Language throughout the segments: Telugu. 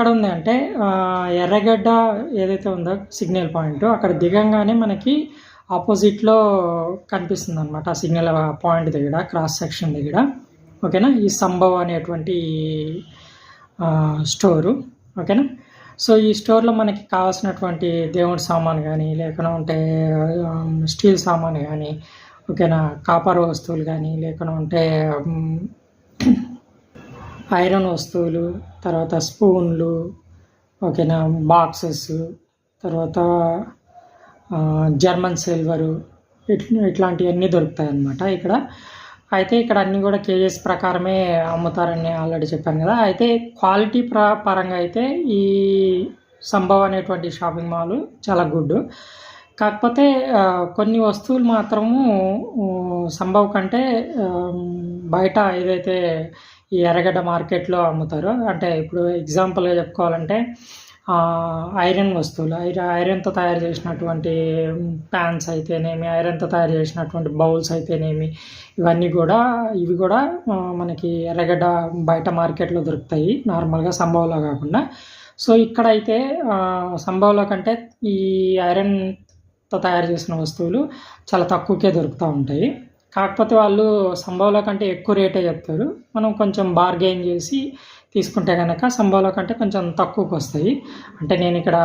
ఎక్కడ ఉంది అంటే ఎర్రగడ్డ ఏదైతే ఉందో సిగ్నల్ పాయింట్ అక్కడ దిగంగానే మనకి ఆపోజిట్లో కనిపిస్తుంది అనమాట ఆ సిగ్నల్ పాయింట్ దగ్గర క్రాస్ సెక్షన్ దగ్గర. ఓకేనా? ఈ సంభవ్ అనేటువంటి స్టోరు. ఓకేనా? సో ఈ స్టోర్లో మనకి కావాల్సినటువంటి దేవుడి సామాన్ కానీ లేకుండా ఉంటే స్టీల్ సామాన్ కానీ ఓకేనా? కాపర్ వస్తువులు కానీ లేకుండా ఉంటే ఐరన్ వస్తువులు తర్వాత స్పూన్లు ఓకేనా బాక్సెస్ తర్వాత జర్మన్ సిల్వరు ఇట్లా ఇట్లాంటివన్నీ దొరుకుతాయి అన్నమాట ఇక్కడ. అయితే ఇక్కడ అన్నీ కూడా కేజెస్ ప్రకారమే అమ్ముతారని ఆల్రెడీ చెప్పాను కదా. అయితే క్వాలిటీ ప్ర పరంగా అయితే ఈ సంభవ్ అనేటువంటి షాపింగ్ మాల్ చాలా గుడ్ కాకపోతే కొన్ని వస్తువులు మాత్రము సంభవ్ కంటే బయట ఏదైతే ఈ ఎర్రగడ్డ మార్కెట్లో అమ్ముతారు. అంటే ఇప్పుడు ఎగ్జాంపుల్గా చెప్పుకోవాలంటే ఐరన్ వస్తువులు. ఐరన్ ఐరన్తో తయారు చేసినటువంటి ప్యాన్స్ అయితేనేమి ఐరన్తో తయారు చేసినటువంటి బౌల్స్ అయితేనేమి ఇవన్నీ కూడా ఇవి కూడా మనకి ఎర్రగడ్డ బయట మార్కెట్లో దొరుకుతాయి. నార్మల్గా సంభవంలో కాకుండా. సో ఇక్కడైతే సంభవంలో కంటే ఈ ఐరన్తో తయారు చేసిన వస్తువులు చాలా తక్కువకే దొరుకుతూ ఉంటాయి. కాకపోతే వాళ్ళు సంభవ్లో కంటే ఎక్కువ రేటే చెప్తారు. మనం కొంచెం బార్గెయిన్ చేసి తీసుకుంటే కనుక సంభవ్లో కంటే కొంచెం తక్కువకు వస్తాయి అంటే నేను ఇక్కడ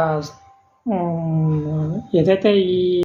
ఏదైతే ఈ